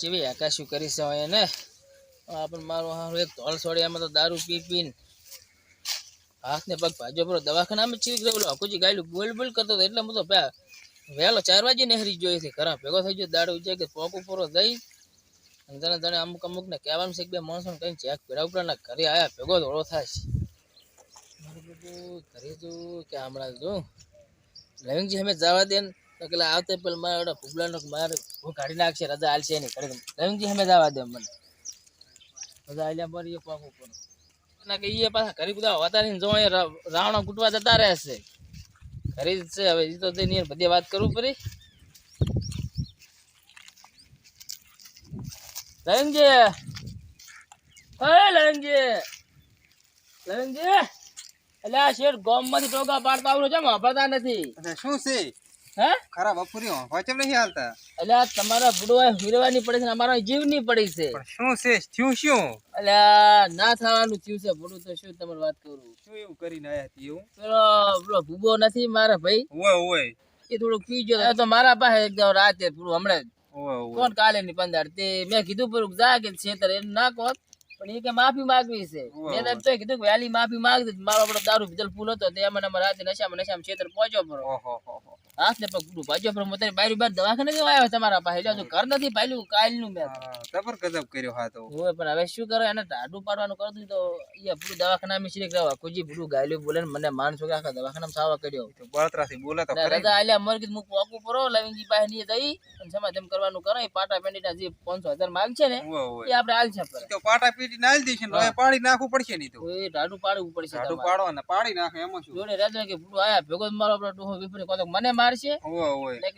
ચેવી આકાશું કરી છે એને. આપણ મારું હારું એક ધોળ છોડી તો દારૂ પી પીને હાથ ને પગ ભાજો પર દવાખાનામાં ચીવી ગયો બોલો હકુજી ગાયલું બોલ બોલ કરતો એટલે હું તો વહેલો ચાર વાગે નહેરી જોઈ હતી. ઘરા ભેગો થઈ ગયો દાડો ઉજાય કે પોક પૂરો દઈ અને તને તને અમુક અમુક ને કહેવાનું છે કે બે માણસો કઈ ચેક પીડા ઉપર ઘરે આયા. ભેગો ધોળો થાય છે. ઘરે જો કે હમણાં જો. લવિંગજી અમે જવા દે ને તો પેલા આવતે પેલા મારા ઓલા ફૂબલાનો મારે હું કાઢી નાખશે, રજા હાલશે નહીં. કરે લવિંગજી અમે જવા દે મને. રજા આલ્યા પર એ પાક ઉપર. ના કે એ પાછા ઘરે બધા વાતારીને જો અહીંયા રા- રાવણા કૂટવા જતા રહેશે. ઘરે જ છે, હવે એ તો જઈને યાર બધી વાત કરવું પડી. લવિંગજી હે લવિંગજી લવિંગજી એટલે આ શેઠ ગોમમાંથી ટોકા પાડતા આવડું છે વાપરતા નથી. અને શું છે? હે? ખરાબ અપુરી વાંચમ નહીં હાલતા. એટલે તમારા ભૂડવા હીરવાની પડે છે અમારા જીવની પડી છે. શું છે? થયું શું? એટલે ના થવાનું થયું છે. ભૂડું તો શું તમારે વાત કરું? શું એવું કરીને આયા હતી એવું? પેલો પેલો ભૂબો નથી મારા ભાઈ? ઓય ઓય. એ થોડું પી ગયો તો મારા પાસે એકદમ રાતે પૂરું હમણાં જ. કોણ કાલે ની પંદર? તે મેં કીધું પૂરું જા કે છેતર એ ના કહો પણ એ કે માફી માંગવી છે. મેં તો કીધું કે વહેલી માફી માંગી મારો આપણો દારૂ પીધેલ ફૂલ હતો તે મને રાતે નશામાં નશામાં છેતર પહોંચ્યો હો. હાથ ને પગ ભાજ્યો પરો બારી બાર દવાખાને કેવા આવ્યો તમારા પાસે? જો ઘર નથી પાયલું કાલનું મેં. તો. હા, કર્યો હા તો. હોય પણ હવે શું કરે? એને ટાડું પાડવાનું કરતું તો એ પૂરું દવાખાનામાં શીખ રહ્યા કુજી પૂરું ગાયલું બોલે ને મને માણસો કે આખા દવાખાનામાં સાવા કર્યો. તો બળતરાથી બોલે તો ને રજા આલ્યા મર કીધું હું પોકું પરો લવિંગજી પાસે ની જઈ અને સમાધાન કરવાનું કરો. એ પાટા પેન્ડીના જે પાંચસો હજાર માંગ છે ને એ આપણે હાલ છે તો પાટા પીટી નાલ દેશે ને પાણી પાડી નાખવું પડશે નહીં તો. એ ટાડું પાડવું પડશે ટાડું તમારે. પાડવાના પાડી નાખે એમાં શું. જોડે રાજા કે પૂરું આયા ભેગો મારો આપણો ડોહો વિપરી કોતો મને મારશે ઓય ઓય ને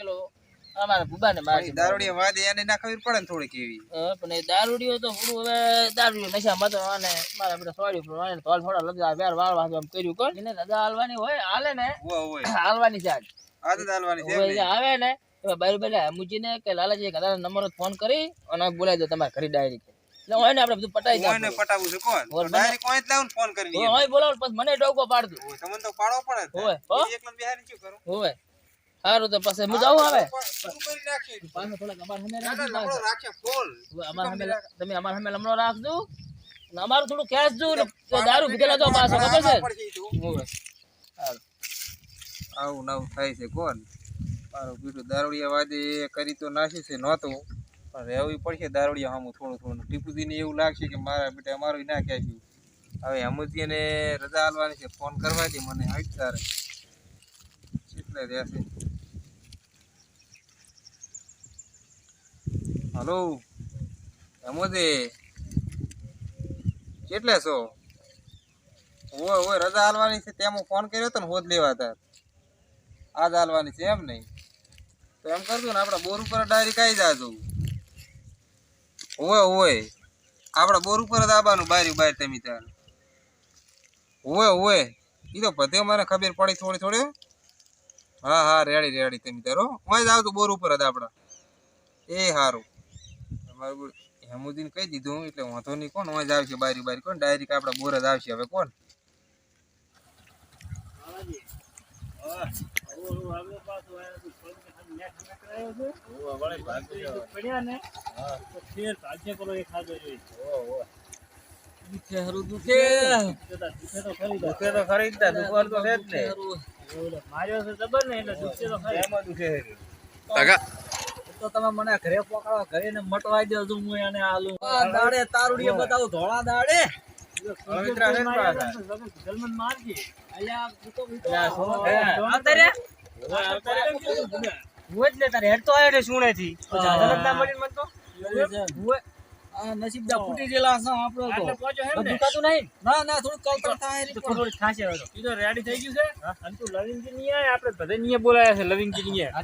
અમારા ભૂબાને મારશે દારૂડી વાદે એને ના ખબર પડે ને થોડીક એવી. પણ એ દારૂડીઓ તો પૂરું હવે દારૂડિયો નશા હતો અને મારા બધા સોડ્યું પણ આને તોલ થોડા લગા વેર વાળ આમ કર્યું કોણ? એને દાદા હાલવાની હોય હાલે ને. ઓય ઓય હાલવાની છે આજ. આદત હાલવાની છે? આવે ને કે લાલાજી કદાચ નંબર ફોન કરી અને બોલાવી દો તમારે ઘરે ડાયરી એટલે હોય ને આપણે બધું પટાઈ કોઈને જાય પટાવવું છે કોણ? ઓર કોઈ જ લાવું ફોન કરી હોય બોલાવો પછી મને ડોકો પાડતું ઓય તમને તો પાડવો પડે એકલા બિહારી શું કરું? હોય સારું તો પછી હું જાઉં હવે ના, ના, તમે અમાર સામે લમણો રાખજો. અને અમારું થોડું ખેંચજો ને દારૂ પીધેલા તો પાછો ખબર છે? આવું નવું થાય છે કોણ? મારું બીજું દારૂડિયા વાદે એ કરી તો નાસી છે નહોતું. પણ રહેવું પડશે દારૂડિયા સામું થોડું થોડું. ટીપુજીને એવું લાગશે કે મારા બેટા અમારું ના ક્યાં હવે અમુજીને રજા આલવાની છે ફોન કરવાથી દે મને હાઈટ તારે. કેટલે રહેશે. હલો. હેમોદે, કેટલે છો? ઓય ઓય, રજા હાલવાની છે, તેમ ફોન કર્યો હતો ને હોદ લેવા તાર આજ હાલવાની છે એમ નહીં. તો એમ કરજો ને, આપણા બોર ઉપર ડાયરેક્ટ આવી જાજો. હોય હોય આપણા બોર ઉપર જ આવવાનું બારી બાર તમે તાર હોય હોય એ તો બધે મને ખબર પડી થોડી થોડી, હા. હા રેડી રેડી, તમે તારો હું. જ આવતું બોર ઉપર જ આપણા. એ સારું તમારું હેમુદીન કહી દીધું એટલે વાંધો નહીં કોણ હું જ આવશે બારી બારી કોણ? ડાયરેક્ટ આપણા બોર જ આવશે હવે કોણ? દુખે દુખે દુખે તો ખરીદતા તો છે જબર ને એમાં દુખે તો તમે મને ઘરે પકડો ઘરે ને મટવાઈ દેજો હું એને આલુ. દાડે તારુડીએ બતાવું ધોળા દાડે. ને હું જ ને તારે હેડ તો આવ્યો સુણેથી. જાજરત મળી મન તો. નસીબદા ફૂટી ગયેલા છે આપણો તો. દુખાતું નહીં. ના ના થોડું કલ્પર થાય. થોડું ખાશે હવે તો. હા.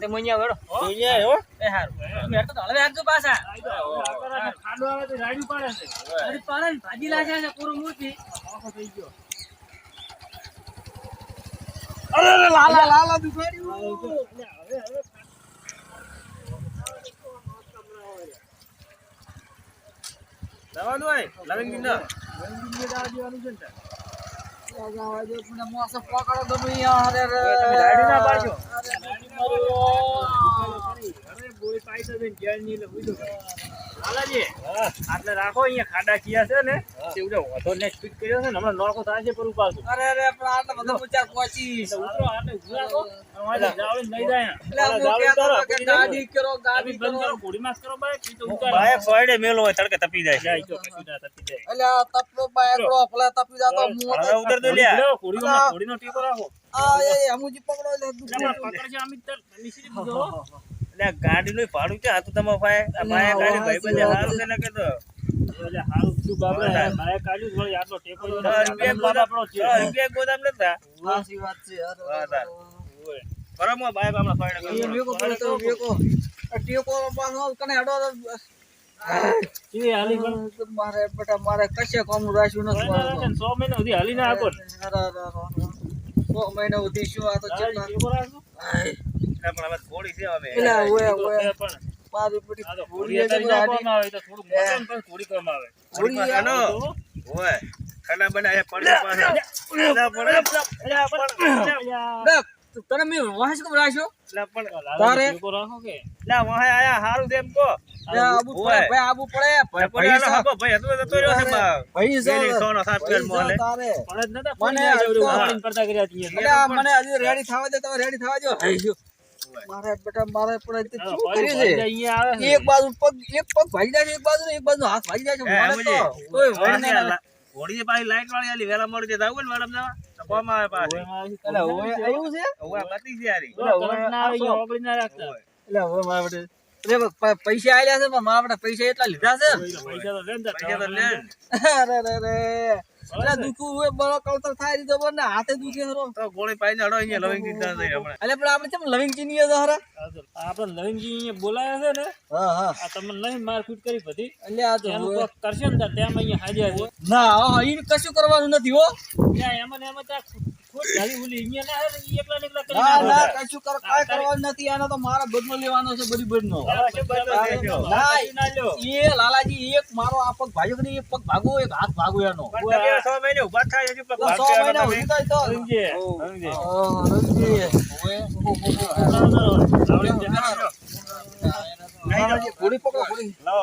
તે મોંયા હો? એ હારું. તમે હેડ તો હળવે હાંકજો પાછા. રાડી પાડે ને ભાજી લાગે છે પૂરું મૂર્તિ અરે અરે લાલા લાલા દુખાડ્યું. જવાનું હોય લવિંગ દિંડો લવિંગ દિંડો દાળ દેવાનું છે ને લાગા જો મને મોસો પકડો ગમે યાર અરે ગાડી ના પાડજો અરે ગાડી મારો અરે બોય પાઈ તો બેન ગેરની લે હોય તો લાલાજી આટલે રાખો અહીંયા ખાડા કિયા છે ને તે ઉડે વધો ને સ્પીડ કર્યો છે ને હમણાં નળકો થાય છે પર ઉપાડશું અરે અરે પણ આટલે બધા પૂછા પહોંચી ઉતરો આટલે ઉભું રાખો અમારે જાવડી નહીં જાય એટલે હું કહેતો હતો કે ગાડી કરો ગાડી બંધ કરો કરો. ઘોડી માસ કરો બાઈક ઈ તો ઉતારો. બાઈક સોયડે મેલો હોય તડકે તપી જાય. જાય તો કશું ના તપી જાય. એટલે આ તપલો બાયકડો ભલે તપી જાતો હું હવે ઉતર દે લ્યા. ઘોડીનો ઘોડીનો ટેકો રાખો. આ એ અમુજી પકડો અમિત તર દીધો એટલે ગાડી નું ભાડું છે હાથું તો તમે ભાઈ આ ભાઈ ગાડી ભાઈ બંધ હારું છે ને કે તો? મારે બેટા મારે કશે કામ રાખ્યું નથી છ સો મહિના સુધી હાલી ના આપો. સો મહિના સુધી શું આ તો ને ના તને મેં વાંસ શું રાખ્યો? તારે? ટેકો રાખો કે? એલા વહાય આયા હારું છે એમ કો આબુ પડે, ભાઈ આબુ પડે પૈસા હાકો ભાઈ હતો જતો રહ્યો છે સોનો સાત મોલે જ નતા મને હજી રેડી થવા દે તમે રેડી થવા જો હાઈ. મારે બેટા મારે પણ શું કર્યું છે અહીંયા આવે છે. એક બાજુ પગ એક પગ ભાગી જાય છે એક બાજુ એક બાજુ હાથ ભાગી જાય છે હે, તો કોઈ વળી નહીં પાછી લાઈટ વાળી આલી વેલા મોડી જતા આવું ને મેડમ જવા કોમ આવે પાછી. એટલે હવે આવ્યું છે? ઓવા બતી છે યારી એટલે હવે એટલે હવે મારે બેટા અરે પૈસા આલ્યા છે પણ મારા બેટા પૈસા એટલા લીધા છે પૈસા તો લે પૈસા તો લે અરે અરે અરે. એટલે દુખું હોય બરો કળતર થાય રીતે બરો ને હાથે દુખે હરો. તો ગોળી પાઈને હડો અહીંયા લવિંગ દીધા છે હમણાં. એટલે પણ આપણે કેમ લવિંગ ચીનીએ તો હરા? આપણે લવિંગજી અહીંયા બોલાયા છે ને હા હા. આ તમને નહીં મારફીટ કરી બધી. એટલે આ તો એનું કરશે ને તેમ અહીંયા હાજર ના હા ઈ કશું કરવાનું નથી હો. ત્યાં એમાં ને એમાં ત્યાં લાલાજી એક મારો આ પગ નહીં, એક પગ ભાગો એક હાથ ભાગો એનો. છ મહિને થાય મહિના પકડો. લાવો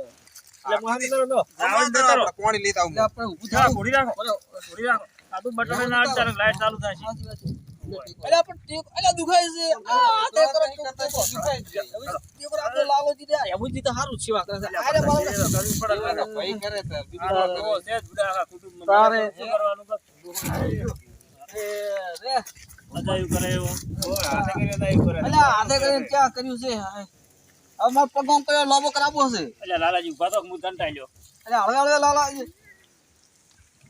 પાણી લેતા આવું આપણે ઊભું હા, ઘોડી રાખો ઘોડી રાખો આ તો બટન ના અડચાને લાઈટ ચાલુ થાય છે એટલે આપણે ટેક- એટલે દુખાય છે. આ હાથે કરો, દુખાય છે. હવે આપણે લાલોજી દે. એમુજી તો હારું જ સેવા કરે છે. આરે મારો તો- ભાઈ કરે તો આ તો છે જ બધા તારે. કરવાનું બસ? એ રે. અજાયું કરે એવું. હાથે કર્યો તો કરે. એટલે હાથે કરીને ક્યાં કર્યું છે હાય. હવે મારે કયો લાભો કરાવો છે એટલે લાલાજી ઊભા તો હું કંટાઈ લ્યો એટલે હળવે હળવે લાલા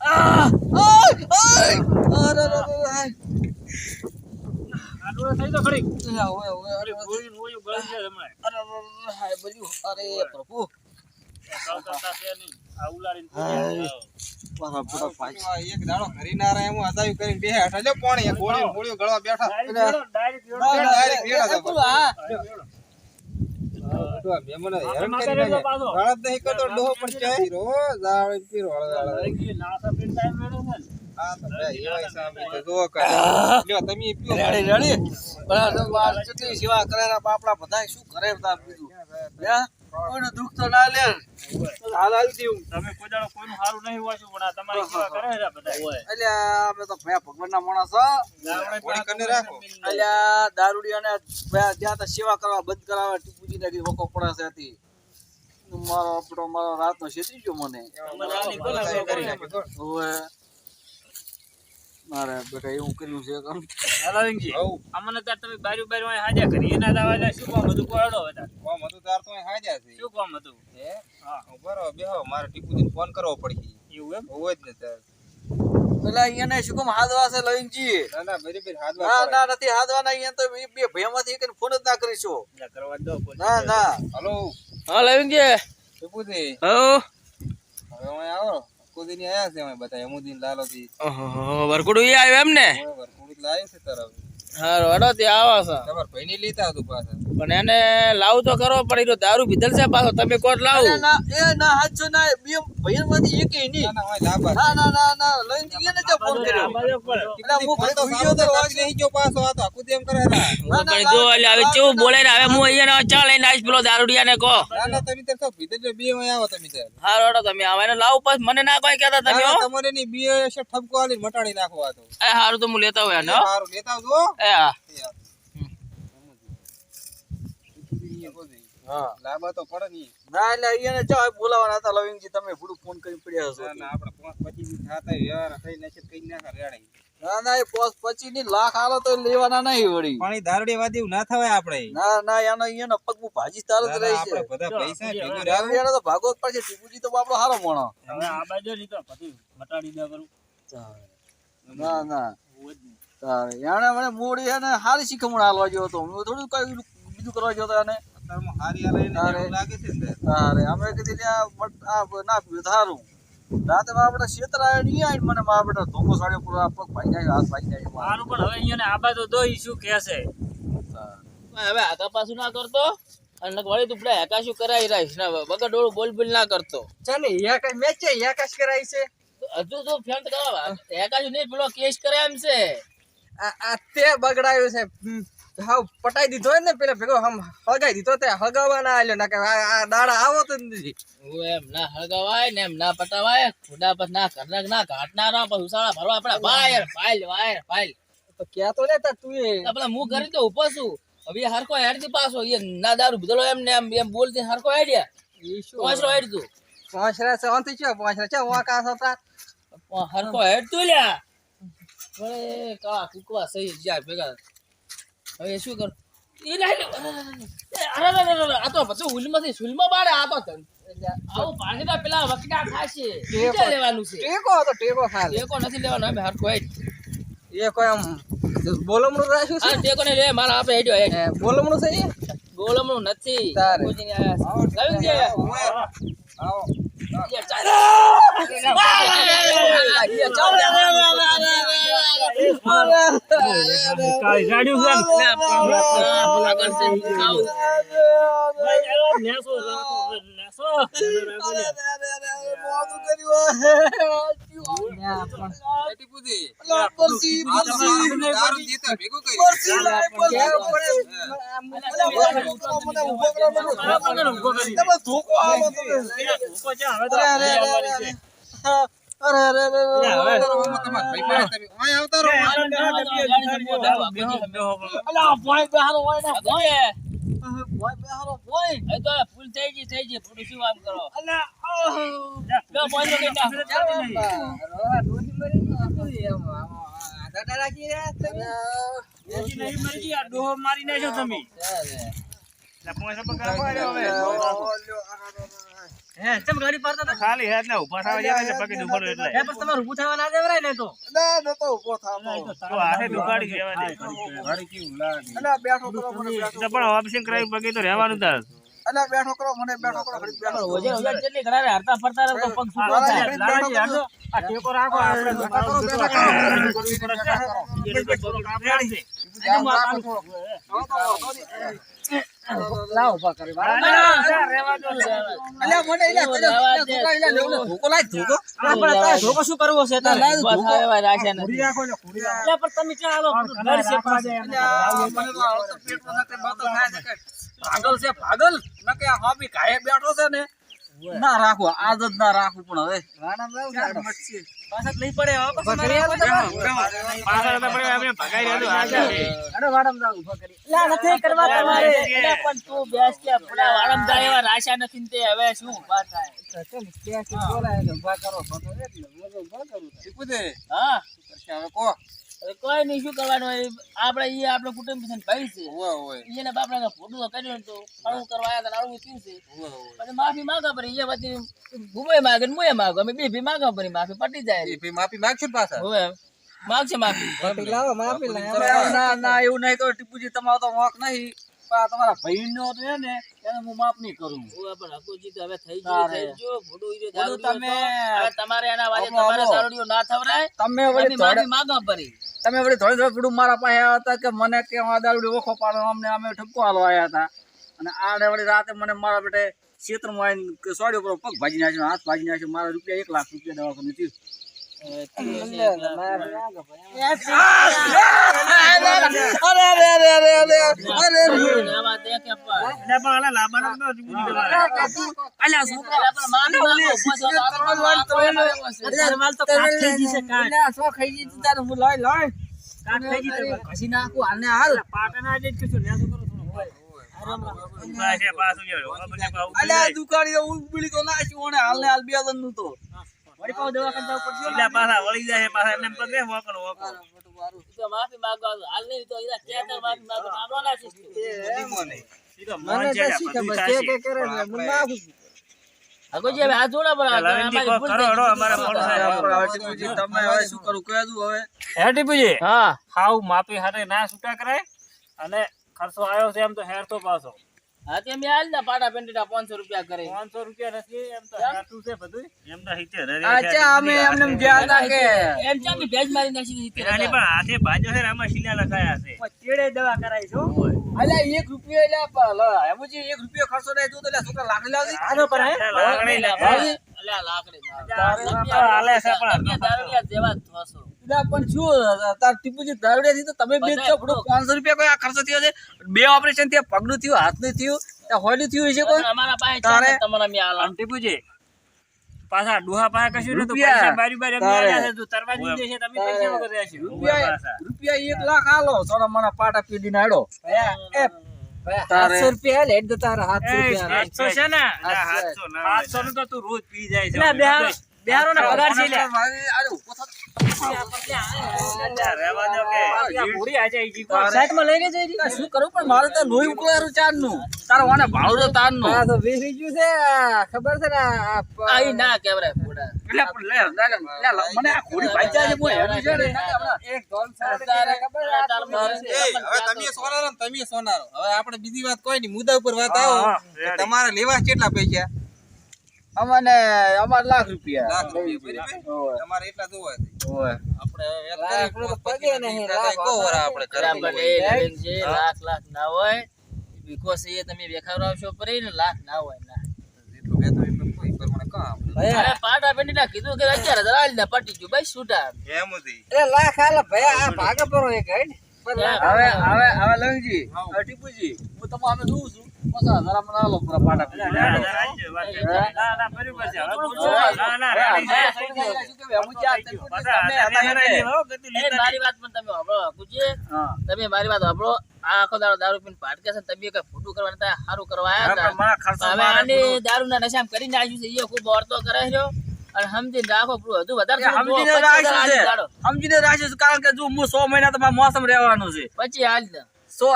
આ! આય! આય! અરે, રે રે હાય. આ ડોળે થઈ તો ખડી એટલે હવે, અરે, અરે, ગોળીને ગળી છે હમણાં. અરે, હાય, બધું. અરે પ્રભુ કરતા છે નહીં. આ એક દાડો ઘરી ના રહે હું અદાયું કરીને બે હેઠા લ્યો પાણી ગળવા બેઠા ડાયરેક્ટ ડાયરેક્ટ ડાયરેક્ટ. તો આ હેરાન કરી નાખે. પાછો. નહીં કરતો ડોહો પણ રોજ આવે પીરો નાસા પીને ટાઈમ વેડો ને. આ તો તો કરે. લ્યો તમે પીઓ રેડી, રેડી. બરાબર, બાર કેટલી સેવા કરે ને બાપડા બધાય શું કરે તાર બીજું? કોઈનું દુઃખ તો ના લે. હાલ હાલ દેવું. તમે કોઈ દાડો કોઈનું સારું નહીં વાંચ્યું પણ આ તમારી સેવા કરે છે બધા. એટલે અમે તો ભયા ભગવાનના માણસ રાખો. એટલે દારૂડી અને જ્યાં તો સેવા કરવા બંધ કરાવે ટીપુજી ને કઈ વખો પડે છે હતી. મારો આપણો મારો રાતનો શેતી ગયો મને. તમારે આની કોને સેવા કરી નાખી? હવે મારે બેટા એવું કર્યું છે કામ. હઉ. અમને તાર તમે બાર્યું અહીં હાજર કરી એના દાવા શું કામ હતું? કોમ હતું તાર તો હાજા છે. શું કામ હતું? હે? હા. બરો બેહો મારે ટીપુજીને ફોન કરવો પડી એવું એમ? હોય જ ને તાર. પેલા અહીંયા શું કામ હાથવા છે લવિંગજી ના ના બરાબર ના ના નથી હાથવાના અહીંયા તો બે ભયમાંથી એકને ફોન જ ના કરીશું. કરવા દો ના ના હલો. હા લવિંગજી ટીપુજી. હો હવે અહીં આવો વરકોદીની આયા છે અમે બધા એમુદીન લાલોથી ઓહો વરકુડું એ આવ્યું એમ ને વરકોડી લાવ્યો છે તરફ હારો હડો તે આવો છો. તમારા ભાઈને લેતા હતું પાછા. પણ એને લાવ તો કરો પડી તો દારૂ પીધેલ છે પાછો તમે કોટ લાવ? ના એ ના હાચો ના બે ભાઈ માંથી એક ની ના ના ના ના ના ના લઈને જઈએ ને જો ફોન કર્યો. એટલે હું ભાઈ તો વિડિયો તો વાગ નહીં ગયો પાછો આ તો આખું તેમ કરે રા. પણ જો એટલે હવે કેવું બોલે ને હવે હું અહીંયા ચા લઈને આવીશ પેલો દારૂડિયા ને કહો. ના ના તમે તો ભીતર જો બે માં આવો તમે તો. હારો હડો તમે આવો એને લાવ પાછ મને ના કોઈ કહેતા તમે તમારે ની બે છે ઠપકો આલી મટાડી નાખો આ તો. એ હારું તો હું લેતા હોય ને હારું લેતા આવજો હો. એ આપણે એ લેવાના નહીં વળી પણ દારૂડી વાદી ના થવાય આપણે ના ના પગમાં ભાજી તાર જ રહી છે ભેગું ભાગવત પડશે ટીપુજી તો બાપડો હારો મોણો ના ના. તારે. એને મને મોડી એને હારી શીખમણ હાલવા જેવો હતો હું થોડું કઈ બીજું કરવા જેવો હતો એને. તારે. અમે કીધી આ ના પીવું સારું રાતે મારા બેટા ક્ષેત્ર આવીને મને મારા બેટા ધોકો સાડ્યો પૂરો પગ ભાઈ જાય હાથ ભાઈ જાય મારા. પણ હવે અહીંયા આ બાજુ દોઈ શું કે છે? હવે આગા પાછું ના કરતો અને નક વળી તું પેલા હેકા કરાવી રહીશ ને બગર ડોળું બોલ બોલ ના કરતો. ચાલે યા કઈ મેચ છે? યા કશ કરાઈ છે? હજુ તો ફેન્ટ કરવા હેકા શું નહીં પેલો કેસ કરે એમ છે. આ તે બગડાયું છે. હાવ પટાઈ દીધો ને પેલા ભેગો આમ હગાઈ દીધો તે હગાવા ના આલ્યો. ના કે આ દાડા આવો તો નથી હું એમ ના હળગાવાય ને એમ ના પટાવાય. ખુડા પર ના કરના ના ઘાટનારા પર ઉસાળા ભરવા આપણા વાયર ફાઇલ વાયર ફાઇલ તો ક્યાં તો તાર તું એ? આપડે હું કરી તો ઉપર છું. હવે હરકો હેડતી પાછો. એ ના દારૂ બદલો એમ ને એમ એમ બોલતી હરકો હેડ્યા. પાંચરો હેડ તું પાંચરા છે અંત છે પાંચરા છે વાંકા હતા હરકો હેડ તું લ્યા. અરે કા કુકવા સહી જાય ભેગા. હવે શું કર? એ આ તો પછી હુલમાંથી સુલમાં બાળે આ તો આવું પાણીના પેલા વકડા ખાશે લેવાનું છે? ટેકો તો ટેકો ટેકો નથી લેવાનો અમે હેડ એ કોઈ આમ બોલમણું રાખ્યું છે? ટેકો ને લે મારા આપે હેડ્યો હેડ. બોલમણું છે બોલમણું નથી. તારે. છે. લાવી દે. આવો લે, ચાલ. કાળી ગાડીઓ છે ને. લે, નેસો. એ ટીપુજી. આ તો મારું જીતા ભેગું કરી. ઊભો છે, હવે તો આવવાની છે. ઓમાં તમારા ભાઈ પાસે તમે ઓય આવતા રહો. એ તો થોડું કરો કરી મરી મારી. એટલે હવે. ખાલી હેડ ને ઊભા થવા જાય એટલે પગે દુખાડો એટલે. તો હાથે દુખાડી દેવા દે. ગાડી કેવું લાગે. તો પણ ઓપરેશન કરાવી પગે તો રહેવાનું તાર. બેઠો કરો મને બેઠો કરો ઘડીક બેઠો કરો. વજન વજન કેટલી રે, હરતા ફરતા રહે તો પગ છૂટો થાય. લાલાજી, હાલો. આ ટેકો રાખો, આપણે બેઠા કરો, બેઠો કરો. બેઠો કરો. બીજું તો થોડુંક આપણે આવીએ. આમ રાખો થોડો. લાવો ઊભા કરી. અલ્યા મને એલા ધોકો. શું કરવો છે તારે? ઊભા થાય એવા રાખ્યા નથી. ઘોડી રાખો ને ઘોડી રાખો. મને તો હાલ તો પેટમાં થાય છે કે. પાગલ છે પાગલ. નકે આ હોબી બેઠો છે ને. ના રાખો આજ જ ના રાખું પણ હવે. પાછા નહીં પડે પણ તો રાજા છે. તમારે. પણ તું બેસ કે એવા નથી તે હવે શું ઊભા થાય? ટીપુજી, હા કોઈ નહીં શું કરવાનું હોય? આપણે એ આપણે કુટુંબ છે ભાઈ છે. એને બાપડા ફોટો કર્યો ને તો આવું કરવા આવ્યા હતા આવું થયું છે. પછી માફી માંગા પડી. એ પછી ભૂમોય માગે ને મુએ માગો. અમે બીફી માગા પડી. માફી પટી જાય. બીફી માફી માંગશો ને પાછા? હવે માગશે માફી. ના ના એવું નહીં તો ટીપુજી તમારો તો વાંક નહીં. પણ તમારા ભાઈનો છે ને એને હું માફ નહીં કરું. પણ હકુજી હવે થઈ ગયું થઈ ગયું ફોટો ઈરે ફોટો દારૂડિયો તમે- તમારે એના વાજે તમારે દારૂડિયો ના થવરાય તમે વળી થોડી તમે વળી થોડે થોડે પીડું મારા પાસે આવ્યા હતા કે મને કે આ દારૂડી ઓખો પાડો અમને અમે ઠપકો હાલવા આવ્યા હતા. અને આને વળી રાતે મને મારા બેટે ક્ષેત્રમાં આવીને સોડ્યો પગ ભાજી નાખ્યો હાથ ભાજી નાખ્યો મારા રૂપિયા એક લાખ રૂપિયા દવાખાને થયું. ઘસી નાખું હાલને હાલ પાટણના જ કશું ન્યા કરું દુકાની તો તો નાખ્યું અને હાલને હાલ બે નું તો. વળી પાછું દવાખાને જવું પડશે સીધા પાછા વળી જાય પાછા એમને એમ વોકણ વોકણ. તો માફી માંગવા હાલ નહીં તો એના ચેતર માફી માંગો. છે? સીધો છે. ને, હવે હાથ જોડો ભૂલ કરો, હડો, ગઈ. અમારે મોડું થાય. આપણે હવે ટીપુજી તમે હવે શું કરું? કહે હવે. હે ટીપુજી? હા. હાવ માપી હારે ના છૂટા કરાય અને ખર્ચો આવ્યો છે એમ તો હેર તો પાછો. હા તે મેં હાલ ને પાટા પેન્ટીના 500 રૂપિયા કરે. પાંચસો રૂપિયા નથી એમ તો હેરતું છે બધું એમ તો સિત્તેર હજાર અચ્છા અમે એમને એમ ધ્યાન રાખે. એમ ચામી ભેજ મારી નાખી દીધી એનાની પણ હાથે બાજો છે ને આમાં શીલા લખાયા છે. ચેડે દવા કરાઈ છો અલ્યા એક રૂપિયો એટલે એમજી એક રૂપિયો ખર્ચો નહીં તું તો એટલે છોકરા લાકડી લાવજે. આનો પર હે. લાકડી લખાયા. અલ્યા લાકડી હાલે છે પણ. જેવા જ થશો. પણ શું તાર ટીપુજી દારૂડિયા થી તો તમે બે બધાય પાંચસો રૂપિયા કોઈ આ થયો છે? બે ઓપરેશન થયા પગનું થયું હાથનું થયું હોયનું થયું હશે કોઈ? અમારા પાસે તારે? તમારા મેં આલા. ટીપુજી પાછા ડોહા પાસે કશું નતું પૈસા બારી બારી એમને છે તું તરવા જ દેશે તમે પૈસા વગર રહેશો રૂપિયા રૂપિયા એક લાખ આલો સોના મને પાટા પીડી નાડો તારે. રૂપિયા લે તો તારા હાથ એ, છે ને? નું તું રોજ પી જાય છે. બિહારો ને પગાર છે શું કરું પણ મારું તો લોહી ઉકળારું ચારનું તારો વાને ભાડું તો તારનું તો વેચી ગયું છે ખબર છે ને આ પ- આ ઈ ના કહેવાય એટલે પણ લે, લે, લે, લે, મને આ ઘોડી ભાઈ જાય છે કોઈ છે એક ધોલ સાહેબ ખબર છે આ તારે તો તારે- એ, હવે તમે સોનારો તમે સોનારો. હવે આપણે બીજી વાત કોઈ નહીં મુદ્દા ઉપર વાત આવો. તમારે લેવા કેટલા પૈસા? અમને અમાર લાખ રૂપિયા. લાખ રૂપિયા તમારે એટલા જોવા છે. આપણે હવે વાત લાખ કરીએ, રૂપિયા તો પગે નહીં, લાખ વરા આપણે બરાબર કરવું એ હોય. લવિંગ છે, લાખ લાખ ના હોય. બીકોસ એ તમે વેખાવરાવશો પરી ને લાખ ના હોય ના. જેટલું કહેતો એટલું કોઈ પ્રમાણે કામ અરે પાટા પેન્ટીના કીધું કે અગિયાર હજાર ને પટી ગયું ભાઈ છૂટા એમ હતી એ લાખ આલે ભાઈ આ ભાગે પરો એક હેડ. હવે હવે હવે લંગજી ટીપુજી હું તમારે અમે જોઉં છું. ના, ના, ના. ના, ના. ના, ના, તમે મારી વાત સાંભળો આખો દાડો દારૂ પીને ભાટકે છે તમે કઈ ખોટું કરવા નતા સારું કરવા આવ્યા હવે આને બધું- દારૂના નશામાં કરીને આવ્યું છે. એ ખૂબ ઓરતો કરે છે. અને સમજીને રાખો હજુ વધારે સમજીને કારણ કે જો હું સો મહિના તમારે મોસમ રહેવાનું છે. પછી હાલ. સો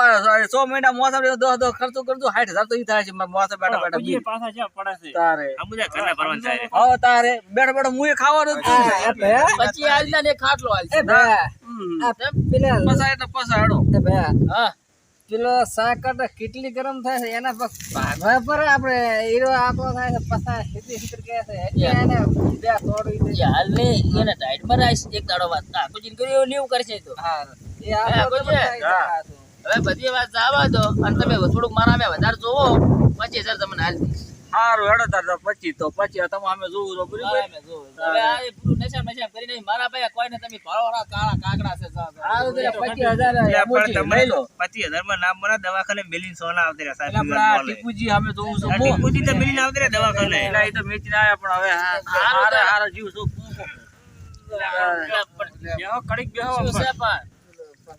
સો મહિના મોસમ દસ દસ ખર્ચો કરજો સાઠ હજાર તો ઈ થાય છે મોસમ બેઠા બેઠા પાછા જ્યાં પડે તારે. આ બધા ઘરના ભરવાના થાય. છે. હવે તારે. બેઠા બેઠા હું ખાવાનું. આ પછી દે ને ખાટલો હાલ એ ભાઈ હમ. આ પેલા પસાય એટલે પસાડો હા. કિલો સાકર કેટલી ગરમ થાય છે? એના પર ભાગવા પર આપણે હીરો આટલો થાય છે પસા સીધી સીધી કહે છે. એને બે તોડવી હાલ ને એને ટાઈટમાં રાખ એક દાડો વાત આ કર્યું એવું કરશે તો. હા. એ આપણો તો. કોઈ. હવે બધી વાત જવા દો અને તમે થોડુંક મારા અમે વધારે જોવો પચીસ હજાર તમને હાલ સારું હેડો તાર તો પચી તો પછી તમે અમે જોવું તો પૂરી અમે જોવો. હવે આ પૂરું નશા નશામાં કરીને મારા ભાઈ કોઈને તમે ભાળોવાળા કાળા કાકડા છે સારું તો એટલે પચીસ હજાર પણ તમે લઈ લો. હજારમાં નામ બના દવાખાને મિલીને સોના આવતી રહ્યા સાહેબ ટીપુજી અમે જોવું છું ટીપુજી તો મિલીને આવતી રહ્યા દવાખાને. એટલે એ તો મેચીને આયા પણ હવે હા, હારું હારે જીવ છું બેહો, કડીક બેહો શું છે પણ? એમ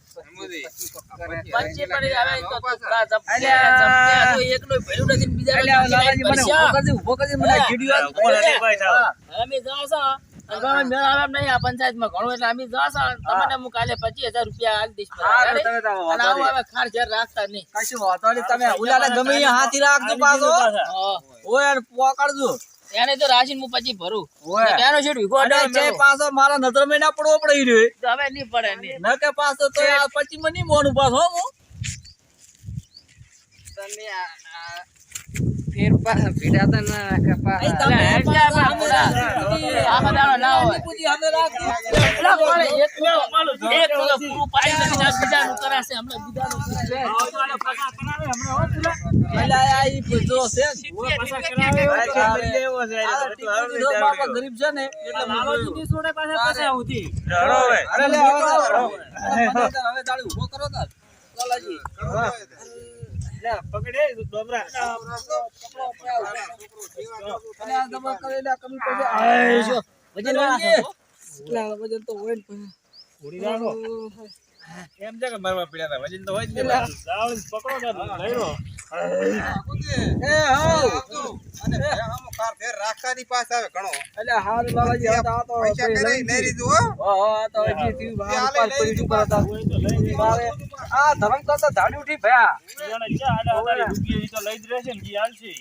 માં ઘણો એટલે અમે જાઓ તમને હું કાલે પચીસ હજાર રૂપિયા આલી દઈશ ખાર રાખતા નહીં કશું વાંધો નહીં, તમે ગમે હાથી રાખજો પાછો. ઓય અને પોકાડજો એને તો રાશિન હું પછી ભરું. અઢાર જે મેળવો. પાછો મારા નજરમાં ના પડવો પડી રહ્યો. તો હવે નહીં પડે નહીં. ન કે પાછો તો આ પછી મને મોનું પાછો હું. તમે આ આ ફેરફાર ભીડાતા ના કપા પા આખા દાડા ના હોય. પૂરી અમે રાખી. એલા પણ એક તો- એક તો પૂરું પાડી નથી ને આ બીજાનું કરાશે, હમણાં બીજાનું આ આ. આ. ગરીબ છે ને એટલે મામાજીની જોડે પાછા પાછા આવતી. રડો હવે. પકડે ડોબરા. અને આ દબા કરે એટલે આ કમી પડે. વજન. વજન તો હોય ને ઉડી રાખો. એમ છે કે મારવા પડ્યા હતા. વજન તો હોય જ ને પકડો લઈ લો એ હાઉ. અને ભેહામાં કાર ફેર રાખતાની પાસ આવે ઘણો એટલે હારું લાલાજી, હવે તો આ તો પૈસા કરે લઈ લઈ લીધું. લીધું હો હા, હા, આ તો હજી થયું. એ બહાર હાલે પાસ લઈ પડી લીધું હતા. કોઈ તો લઈ લે. મારે આ ધરમ કરતા ધાડી ઉઠી ભયા રૂપિયા તો લઈ જ રહેશે ને જી.